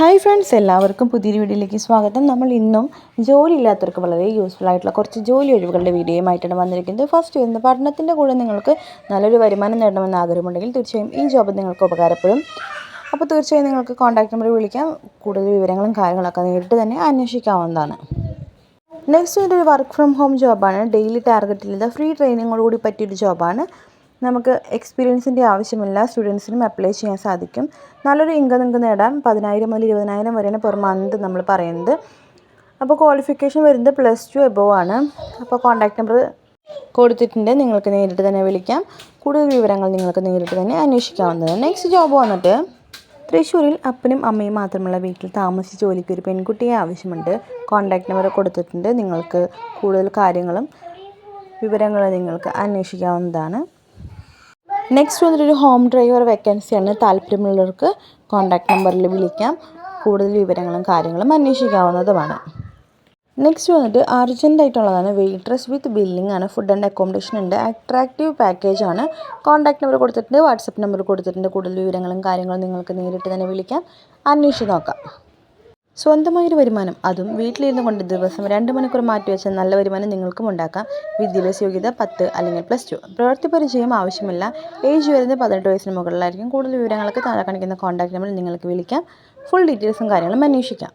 Hi friends എല്ലാവർക്കും പുതിയൊരു വീഡിയോയിലേക്ക് സ്വാഗതം. നമ്മൾ ഇന്നും ജോലി ഇല്ലാത്തവർക്ക് വളരെ യൂസ്ഫുൾ ആയിട്ടുള്ള കുറച്ച് ജോലി ഒഴിവുകളുടെ വീഡിയോയുമായിട്ടാണ് വന്നിരിക്കുന്നത്. ഫസ്റ്റ് വരുന്നത് പഠനത്തിന്റെ കൂടെ നിങ്ങൾക്ക് നല്ലൊരു വരുമാനം നേടണമെന്ന് ആഗ്രഹമുണ്ടെങ്കിൽ തീർച്ചയായും ഈ ജോബ് നിങ്ങൾക്ക് ഉപകാരപ്പെടും. അപ്പോൾ തീർച്ചയായും നിങ്ങൾക്ക് കോൺടാക്ട് നമ്പർ വിളിക്കാം. കൂടുതൽ വിവരങ്ങളും കാര്യങ്ങളൊക്കെ നേരിട്ട് തന്നെ അന്വേഷിക്കാവുന്നതാണ്. നെക്സ്റ്റ് ഒരു വർക്ക് ഫ്രം ഹോം ജോബാണ് ഡെയിലി ടാർഗറ്റിൽ ഫ്രീ ട്രെയിനിങ്ങോടുകൂടി പറ്റിയൊരു ജോബാണ് നമുക്ക് എക്സ്പീരിയൻസിന്റെ ആവശ്യമില്ല. സ്റ്റുഡൻസിനും അപ്ലൈ ചെയ്യാൻ സാധിക്കും. നല്ലൊരു ഇൻകം നിങ്ങൾക്ക് നേടാം. പതിനായിരം മുതൽ ഇരുപതിനായിരം വരെയാണ് പെർ മന്ത് നമ്മൾ പറയുന്നത്. അപ്പോൾ ക്വാളിഫിക്കേഷൻ വരുന്നത് പ്ലസ് ടു എബോവ് ആണ്. അപ്പോൾ കോൺടാക്ട് നമ്പർ കൊടുത്തിട്ടുണ്ട്. നിങ്ങൾക്ക് നേരിട്ട് തന്നെ വിളിക്കാം. കൂടുതൽ വിവരങ്ങൾ നിങ്ങൾക്ക് നേരിട്ട് തന്നെ അന്വേഷിക്കാവുന്നത് നെക്സ്റ്റ് ജോബ് വന്നിട്ട് തൃശ്ശൂരിൽ അപ്പനും അമ്മയും മാത്രമുള്ള വീട്ടിൽ താമസിച്ച് ജോലിക്ക് ഒരു പെൺകുട്ടിയെ ആവശ്യമുണ്ട്. കോൺടാക്ട് നമ്പർ കൊടുത്തിട്ടുണ്ട്. നിങ്ങൾക്ക് കൂടുതൽ കാര്യങ്ങളും വിവരങ്ങളും നിങ്ങൾക്ക് അന്വേഷിക്കാവുന്നതാണ്. നെക്സ്റ്റ് വന്നിട്ടൊരു ഹോം ഡ്രൈവർ വേക്കൻസിയാണ് താല്പര്യമുള്ളവർക്ക് കോൺടാക്ട് നമ്പറിൽ വിളിക്കാം. കൂടുതൽ വിവരങ്ങളും കാര്യങ്ങളും അന്വേഷിക്കാവുന്നതുമാണ്. നെക്സ്റ്റ് വന്നിട്ട് അർജന്റ് ആയിട്ടുള്ളതാണ്. വെയിറ്റ്രസ് വിത്ത് ബില്ലിംഗ് ആണ്. ഫുഡ് ആൻഡ് അക്കോമഡേഷൻ ഉണ്ട്. അട്രാക്റ്റീവ് പാക്കേജ് ആണ്. കോൺടാക്ട് നമ്പർ കൊടുത്തിട്ടുണ്ട്. വാട്സപ്പ് നമ്പർ കൊടുത്തിട്ടുണ്ട്. കൂടുതൽ വിവരങ്ങളും കാര്യങ്ങളും നിങ്ങൾക്ക് നേരിട്ട് തന്നെ വിളിക്കാം. അന്വേഷിച്ച് നോക്കാം. സ്വന്തമായൊരു വരുമാനം. അതും വീട്ടിലിരുന്നു കൊണ്ട് ദിവസം രണ്ട് മണിക്കൂർ മാറ്റി വെച്ച നല്ല വരുമാനം നിങ്ങൾക്കും ഉണ്ടാക്കാം. വിദ്യാഭ്യാസ യോഗ്യത പത്ത് അല്ലെങ്കിൽ പ്ലസ് ടു പ്രവൃത്തി പരിചയം ആവശ്യമില്ല. ഏജ് വരുന്നത് പതിനെട്ട് വയസ്സിന് മുകളിലായിരിക്കും. കൂടുതൽ വിവരങ്ങൾക്ക് താഴെ കാണിക്കുന്ന കോൺടാക്ട് നമ്പറിൽ നിങ്ങൾക്ക് വിളിക്കാം. ഫുൾ ഡീറ്റെയിൽസും കാര്യങ്ങളും അന്വേഷിക്കാം.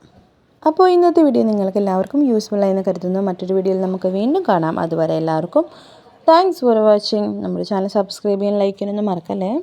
അപ്പോൾ ഇന്നത്തെ വീഡിയോ നിങ്ങൾക്ക് എല്ലാവർക്കും യൂസ്ഫുൾ എന്ന് കരുതുന്നു. മറ്റൊരു വീഡിയോയിൽ നമുക്ക് വീണ്ടും കാണാം. അതുവരെ എല്ലാവർക്കും താങ്ക്സ് ഫോർ വാച്ചിങ് നമ്മുടെ ചാനൽ സബ്സ്ക്രൈബ് ചെയ്യാൻ ലൈക്ക് ചെയ്യാനൊന്നും മറക്കല്ലേ?